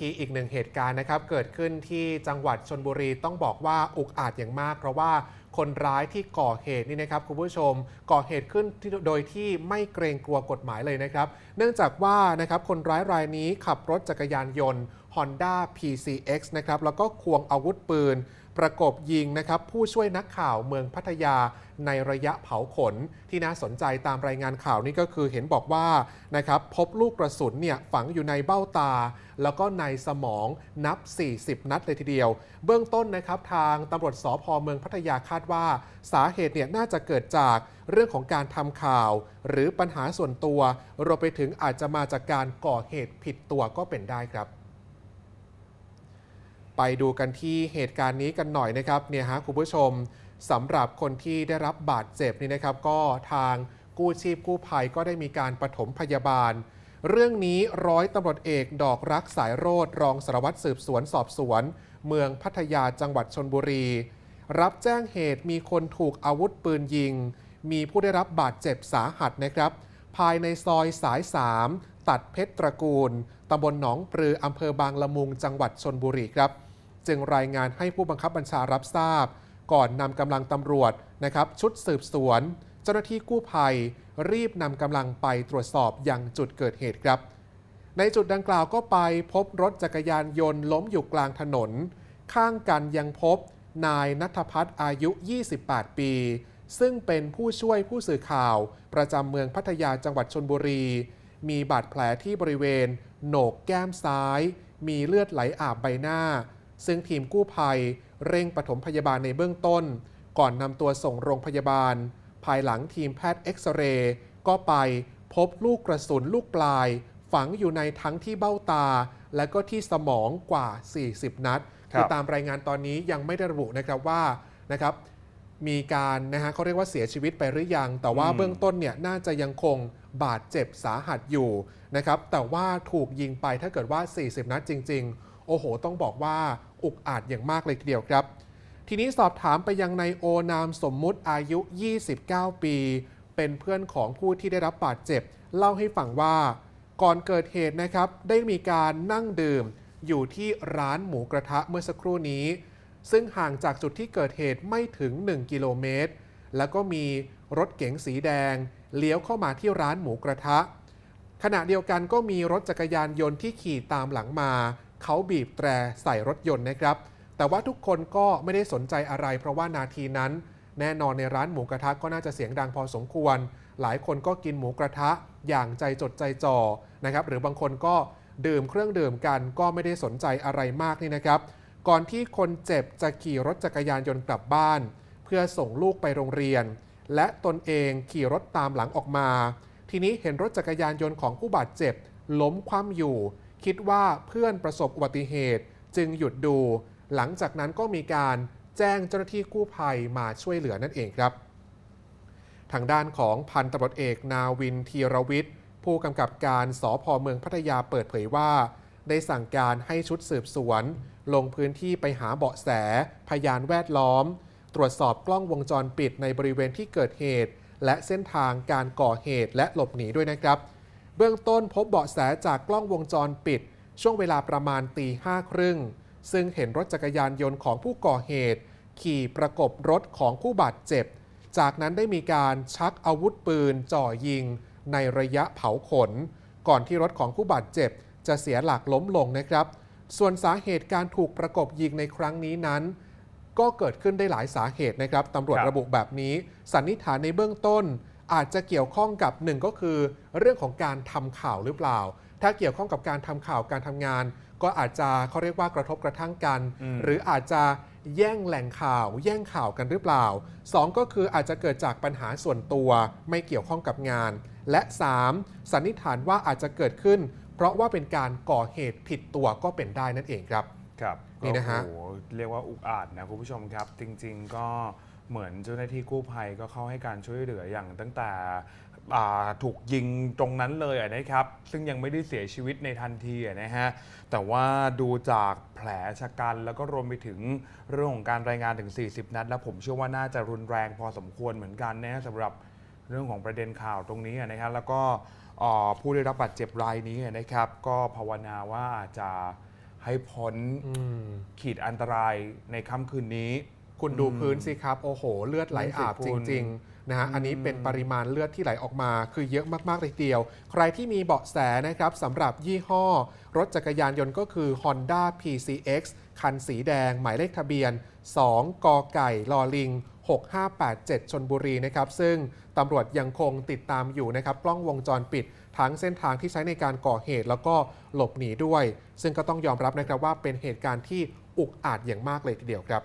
ที่อีกหนึ่งเหตุการณ์นะครับ เกิดขึ้นที่จังหวัดชนบุรีต้องบอกว่าอุกอาจอย่างมาก เพราะว่าคนร้ายที่ก่อเหตุนี่นะครับคุณผู้ชมก่อเหตุขึ้นโดยที่ไม่เกรงกลัวกฎหมายเลยนะครับ เนื่องจากว่านะครับคนร้ายรายนี้ขับรถจักรยานยนต์ Honda PCX นะครับแล้วก็ควงอาวุธปืน ประกบยิงนะครับผู้ช่วยนักข่าวเมืองพัทยาในระยะเผาขนที่น่าสนใจตามรายงานข่าวนี่ก็คือเห็นบอกว่านะครับพบลูกกระสุนเนี่ยฝังอยู่ในเบ้าตา แล้วก็ในสมองนับ 40 นัดเลยทีเดียว เบื้องต้นนะครับทางตำรวจสพเมืองพัทยาคาดว่า สาเหตุเนี่ยน่าจะเกิดจากเรื่องของการทำข่าว หรือปัญหาส่วนตัวรวมไปถึงอาจจะมาจากการก่อเหตุผิดตัวก็เป็นได้ครับ ไปดูกันที่เหตุการณ์นี้กันหน่อยนะครับเนี่ยฮะคุณผู้ชมสำหรับคนที่ได้รับบาดเจ็บนี่นะครับ ก็ทางกู้ชีพกู้ภัยก็ได้มีการปฐมพยาบาล เรื่องนี้ร้อยตำรวจเอกดอกรักสายโรดรองสารวัตรสืบสวนสอบสวน เมืองพัทยาจังหวัดชนบุรี รับแจ้งเหตุมีคนถูกอาวุธปืนยิง มีผู้ได้รับบาดเจ็บสาหัสนะครับ ภายในซอยสาย 3 ตัดเพชรตระกูลตำบลหนองปลืออำเภอบางละมุงจังหวัดชนบุรีครับ จึงรายงานให้ผู้บังคับบัญชารับทราบ ก่อนนำกำลังตำรวจนะครับ ชุดสืบสวน เจ้าหน้าที่กู้ภัย รีบนำกำลังไปตรวจสอบยังจุดเกิดเหตุครับ ในจุดดังกล่าวก็ไปพบรถจักรยานยนต์ล้มอยู่กลางถนน ข้างกันยังพบ นายนัทพัฒน์อายุ 28 ปี ซึ่งเป็นผู้ช่วยผู้สื่อข่าว ประจำเมืองพัทยาจังหวัดชนบุรี มีบาดแผลที่บริเวณ โหนกแก้มซ้าย มีเลือดไหลอาบใบหน้า ซึ่งทีมกู้ภัยเร่งปฐมพยาบาลในเบื้องต้น ก่อนนำตัวส่งโรงพยาบาล ภายหลังทีมแพทย์เอ็กซเรย์ก็ไปพบลูกกระสุนลูกปลาย ฝังอยู่ในทั้งที่เบ้าตา และก็ที่สมองกว่า 40 นัดครับอตามรายงานตอนนี้ยังไม่ได้ระบุนะครับว่านะครับมีการนะฮะเขาเรียกว่าเสียชีวิตไปหรือยัง แต่ว่าอืมเบื้องต้นเนี่ยน่าจะยังคงบาดเจ็บสาหัสอยู่นะครับแต่ว่าถูกยิงไปถ้าเกิดว่า 40 นัดจริงๆโอ้โห ต้องบอกว่าอุกอาจอย่างมากเลยทีเดียวครับ ทีนี้สอบถามไปยังในโอนามสมมุติอายุ 29 ปี เป็นเพื่อนของผู้ที่ได้รับบาดเจ็บ เล่าให้ฟังว่าก่อนเกิดเหตุนะครับ ได้มีการนั่งดื่ม อยู่ที่ร้านหมูกระทะเมื่อสักครู่นี้ ซึ่งห่างจากจุดที่เกิดเหตุไม่ถึง 1 กิโลเมตร แล้วก็มีรถเก๋งสีแดง เลี้ยวเข้ามาที่ร้านหมูกระทะ ขณะเดียวกันก็มีรถจักรยานยนต์ที่ขี่ตามหลังมา เขาบีบแตรใส่รถยนต์นะครับ แต่ว่าทุกคนก็ไม่ได้สนใจอะไร เพราะว่านาทีนั้น แน่นอนในร้านหมูกระทะก็น่าจะเสียงดังพอสมควร หลายคนก็กินหมูกระทะอย่างใจจดใจจ่อนะครับหรือบางคนก็ดื่มเครื่องดื่มกันก็ไม่ได้สนใจอะไรมากนี่นะครับ ก่อนที่คนเจ็บจะขี่รถจักรยานยนต์กลับบ้าน เพื่อส่งลูกไปโรงเรียน และตนเองขี่รถตามหลังออกมา ทีนี้เห็นรถจักรยานยนต์ของผู้บาดเจ็บ ล้มคว่ำอยู่ คิดว่าเพื่อนประสบอุบัติเหตุ จึงหยุดดู หลังจากนั้นก็มีการแจ้งเจ้าหน้าที่กู้ภัยมาช่วยเหลือนั่นเองครับ ทางด้านของพันตำรวจเอกนาวินธีรวิทย์ผู้กำกับการสพเมืองพัทยาเปิดเผยว่า ได้สั่งการให้ชุดสืบสวน ลงพื้นที่ไปหาเบาะแส พยานแวดล้อม ตรวจสอบกล้องวงจรปิดในบริเวณที่เกิดเหตุ และเส้นทางการก่อเหตุและหลบหนีด้วยนะครับ เบื้องต้นพบเบาะแสจากกล้องวงจรปิด ช่วงเวลาประมาณตีห้าครึ่ง ซึ่งเห็นรถจักรยานยนต์ของผู้ก่อเหตุ ขี่ประกบรถของผู้บาดเจ็บ จากนั้นได้มีการชักอาวุธปืนจ่อยิง ในระยะเผาขน ก่อนที่รถของผู้บาดเจ็บ จะเสียหลักล้มลงนะครับ ส่วนสาเหตุการถูกประกบยิงในครั้งนี้นั้นก็เกิดขึ้นได้หลายสาเหตุนะครับตำรวจระบุแบบนี้ สันนิษฐานในเบื้องต้น อาจจะเกี่ยวข้องกับหนึ่งก็คือ เรื่องของการทำข่าวหรือเปล่า ถ้าเกี่ยวข้องกับการทำข่าวการทำงาน ก็อาจจะเขาเรียกว่ากระทบกระทั่งกันอืมหรืออาจจะแย่งแหล่งข่าว แย่งข่าวกันหรือเปล่าสองก็คืออาจจะเกิดจากปัญหาส่วนตัวไม่เกี่ยวข้องกับงาน และ 3. สันนิษฐานว่าอาจจะเกิดขึ้น เพราะว่าเป็นการก่อเหตุผิดตัวก็เป็นได้นั่นเองครับ ครับนี่นะฮะโอ้โหเรียกว่าอุกอาจนะคุณผู้ชมครับ จริง ๆ ก็ เหมือนเจ้าหน้าที่กู้ภัยก็เข้าให้การช่วยเหลืออย่างตั้งแต่อ่าถูกยิงตรงนั้นเลยอะนะครับ ซึ่งยังไม่ได้เสียชีวิตในทันทีอะนะฮะแต่ว่าดูจากแผลชะกันแล้วก็รวมไปถึงเรื่องของการรายงานถึง 40 นัด แล้วผมเชื่อว่าน่าจะรุนแรงพอสมควรเหมือนกันนะฮะสำหรับเรื่องของประเด็นข่าวตรงนี้อะนะครับแล้วก็อ่าผู้ได้รับบาดเจ็บรายนี้อะนะครับ ก็ภาวนาว่าอาจจะให้พ้นอืมขีดอันตรายในค่ำคืนนี้ คุณดูพื้นสิครับ โอ้โห เลือดไหลอาบนั่นจสิคุณริง ๆ นะฮะอันนี้เป็นปริมาณเลือดที่ไหลออกมา คือเยอะมากๆเลยทีเดียว ใครที่มีเบาะแสนะครับสำหรับยี่ห้อ รถจักรยานยนต์ก็คือ Honda PCX คันสีแดง หมายเลขทะเบียน 2 กไก่ลอลิง 6587 ชนบุรีนะครับ ซึ่งตำรวจยังคงติดตามอยู่นะครับ กล้องวงจรปิด ทั้งเส้นทางที่ใช้ในการก่อเหตุแล้วก็หลบหนีด้วย ซึ่งก็ต้องยอมรับนะครับว่าเป็นเหตุการณ์ที่อุกอาจอย่างมากเลยทีเดียวครับ